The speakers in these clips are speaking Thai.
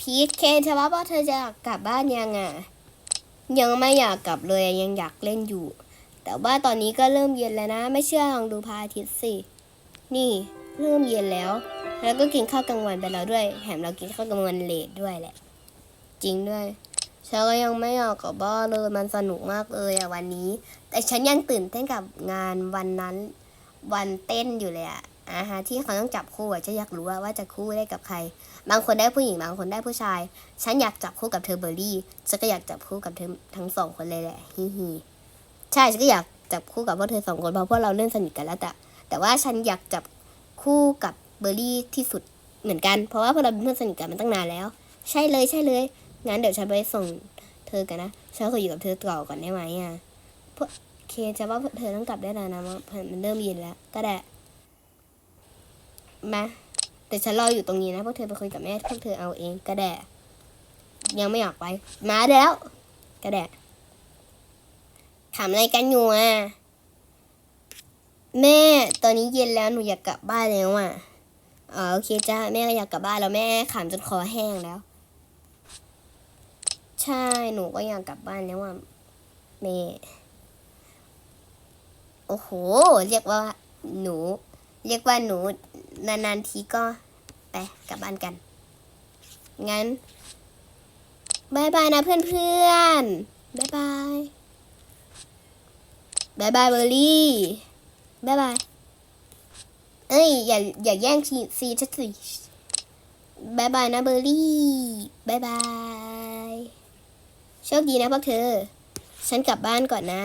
พีทเคนเธอว่าว่าเธอจะกลับบ้านยังอะยังไม่อยากกลับเลยยังอยากเล่นอยู่ แต่ว่าตอนนี้ก็เริ่มเย็นแล้วนะ ไม่เชื่อลองดูพระอาทิตย์สิ นี่เริ่มเย็นแล้ว แล้วก็กินข้าวกลางวันไปแล้วด้วย แถมเรากินข้าวกลางวันเลทด้วยแหละ จริงด้วยฉันก็ยังไม่อยากกลับบ้านเลยมันสนุกมากเลยอะวันนี้ แต่ฉันยังตื่นเต้นกับงานวันนั้น วันเต้นอยู่เลยอะ อาฮะที่เขาต้องจับคู่อะฉันอยากรู้ว่าว่าจะคู่ได้กับใคร บางคนได้ผู้หญิงบางคนได้ผู้ชาย ฉันอยากจับคู่กับเธอเบอร์รี่ฉันก็อยากจับคู่กับเธอทั้งสองคนเลยแหละฮิฮิใช่ฉันก็อยากจับคู่กับพวกเธอสองคนเพราะพวกเราเล่นสนิทกันแล้วแต่แต่ว่าฉันอยากจับคู่กับเบอร์รี่ที่สุดเหมือนกัน เพราะว่าพวกเราเป็นเพื่อนสนิทกันมาตั้งนานแล้ว ใช่เลยใช่เลยงั้นเดี๋ยวฉันไปส่งเธอกันนะฉันขออยู่กับเธอต่อก่อนได้ไหมอะพวกเคจะว่าเธอต้องกลับได้แล้วนะมันเริ่มเย็นแล้วก็ได้ มาแต่ฉันรออยู่ตรงนี้นะพวกเธอไปคุยกับแม่พวกเธอเอาเองก็ได้ยังไม่อยากไป มาแล้วก็ได้ถามอะไรกันอยู่อะแม่ตอนนี้เย็นแล้วหนูอยากกลับบ้านแล้วอะอ๋อโอเคจ้าแม่ก็อยากกลับบ้านแล้วแม่ขำจนคอแห้งแล้ว ใช่หนูก็อยากกลับบ้านแล้วอะแม่โอ้โห เรียกว่าหนู เรียกว่าหนู นานๆทีก็ไปกลับบ้านกัน งั้นบายบายนะเพื่อนๆบายบายบายบายเบอร์รี่บายบาย เอ้ยอย่าอย่าแย่งซีซีชัดสิบายบายนะเบอร์รี่บายบายโชคดีนะพวกเธอ ฉันกลับบ้านก่อนนะ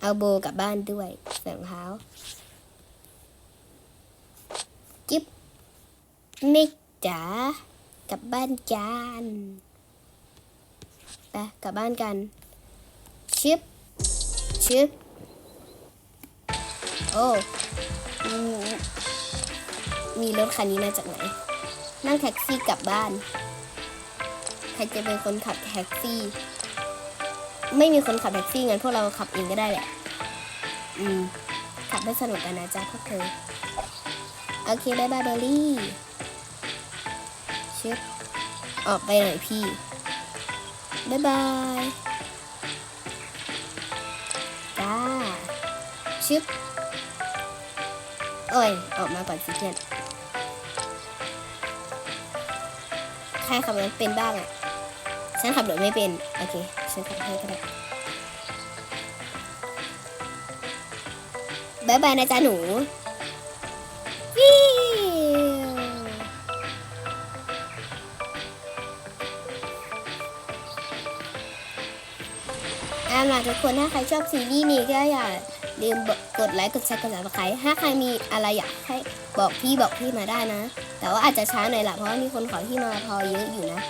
เอาโบกลับบ้านด้วยใส่รองเท้า จิ๊บ มิกจ๋ากลับบ้านจานไปกลับบ้านกันชิปชิปโอ้มมีรถคันนี้มาจากไหน นั่งแท็กซี่กลับบ้าน ใครจะเป็นคนขับแท็กซี่ ไม่มีคนขับแท็กซี่งั้นพวกเราขับเองก็ได้แหละ อืม ขับให้สนุกกันนะจ๊ะพวกเธอ โอเคบายบายเบอร์รี่ ชิปออกไปหน่อยพี่บายบายจ้าชิปโอ้ย ออกมาก่อนสิเพื่อนใครขับรถเป็นบ้างอะ ฉันขับรถไม่เป็น โอเค ฉันขับให้ก็ได้บายบายนะจ๊ะหนูวิว เอาล่ะทุกคนถ้าใครชอบซีรีส์นี้ก็อย่าลืมกดไลค์กดแชร์กดซับสไครต์ถ้าใครมีอะไรอยากให้บอกพี่บอกพี่มาได้นะ แต่ว่าอาจจะช้าหน่อยละเพราะว่ามีคนขอที่มาพอเยอะอยู่นะ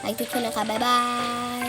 ไลค์ทุกคนนะคะบ๊ายบาย